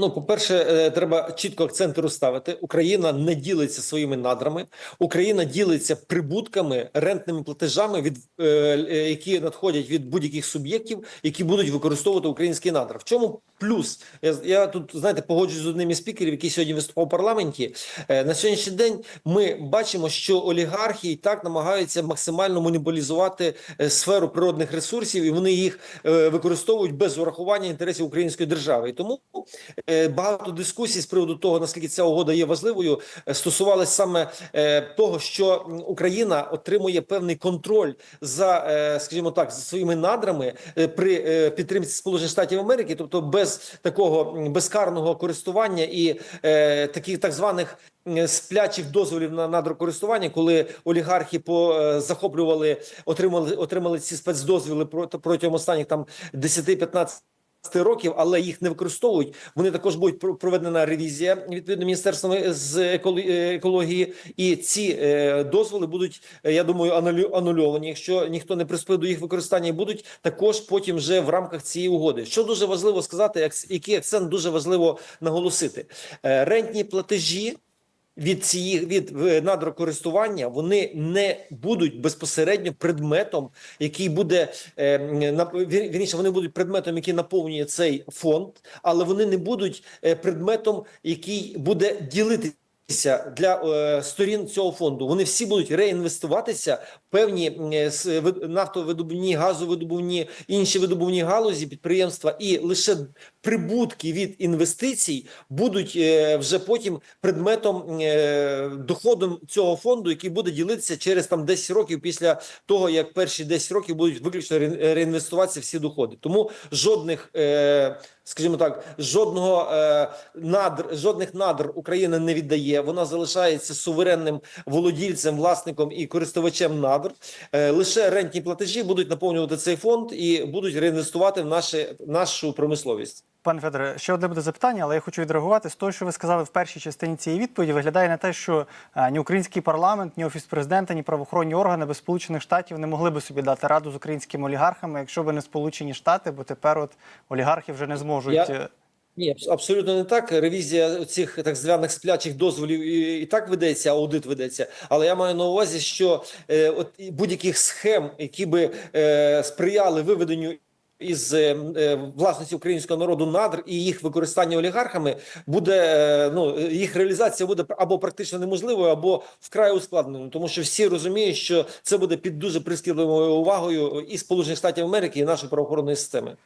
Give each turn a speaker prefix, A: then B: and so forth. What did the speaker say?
A: Ну, по-перше, е, треба чітко акценти розставити. Україна не ділиться своїми надрами. Україна ділиться прибутками, рентними платежами, від е, е, які надходять від будь-яких суб'єктів, які будуть використовувати українські надра. В чому плюс? Я, я тут знаєте, погоджуюсь з одним із спікерів, який сьогодні виступав у парламенті. Е, на сьогоднішній день ми бачимо, що олігархи і так намагаються максимально монополізувати е, сферу природних ресурсів, і вони їх е, використовують без урахування інтересів української держави. І тому е, багато дискусій з приводу того, наскільки ця угода є важливою, е, стосувалось саме е, того, що Україна отримує певний контроль за, е, скажімо так, за своїми надрами е, при е, підтримці Сполучених Штатів Америки, тобто без такого безкарного користування і е, таких так званих сплячих дозволів на надрокористування, коли олігархи по е, захоплювали, отримали отримали ці спецдозволи проти- протягом останніх там 10-15 років, але їх не використовують. Вони також будуть про- проведена ревізія відповідно міністерством з еколо- е, екології, і ці е, дозволи будуть, е, я думаю, анульовані, якщо ніхто не приступив до їх використання, будуть також потім вже в рамках цієї угоди. Що дуже важливо сказати, як- який акцент дуже важливо наголосити: Е, рентні платежі від цієї від надрокористування вони не будуть безпосередньо предметом, який буде е, вірніше, вони будуть предметом, який наповнює цей фонд, але вони не будуть е, предметом, який буде ділитися. Для е, сторін цього фонду вони всі будуть реінвестуватися певні м, е, нафтовидобувні, газовидобувні, інші видобувні галузі підприємства, і лише прибутки від інвестицій будуть е, вже потім предметом е, доходом цього фонду, який буде ділитися через там 10 років після того, як перші 10 років будуть виключно реінвестуватися всі доходи. Тому жодних, е, скажімо так, жодного е, надр, жодних надр Україна не віддає. Вона залишається суверенним володільцем, власником і користувачем надр. Е, лише рентні платежі будуть наповнювати цей фонд і будуть реінвестувати в наше, нашу промисловість.
B: Пане Федоре, ще одне буде запитання, але я хочу відреагувати з того, що ви сказали в першій частині цієї відповіді. Виглядає на те, що е, ні український парламент, ні офіс президента, ні правоохоронні органи без Сполучених Штатів не могли би собі дати раду з українськими олігархами, якщо б не Сполучені Штати, бо тепер от олігархи вже не зможуть.
A: Я-
B: е,
A: Ні, абсолютно не так. Ревізія цих так званих сплячих дозволів і, і так ведеться, аудит ведеться. Але я маю на увазі, що е, от будь-яких схем, які би е, сприяли виведенню. Із е, е, власності українського народу надр і їх використання олігархами буде е, ну їх реалізація буде або практично неможливою, або вкрай ускладненою, тому що всі розуміють, що це буде під дуже прискіпливою увагою і Сполучених Штатів Америки, і нашої правоохоронної системи.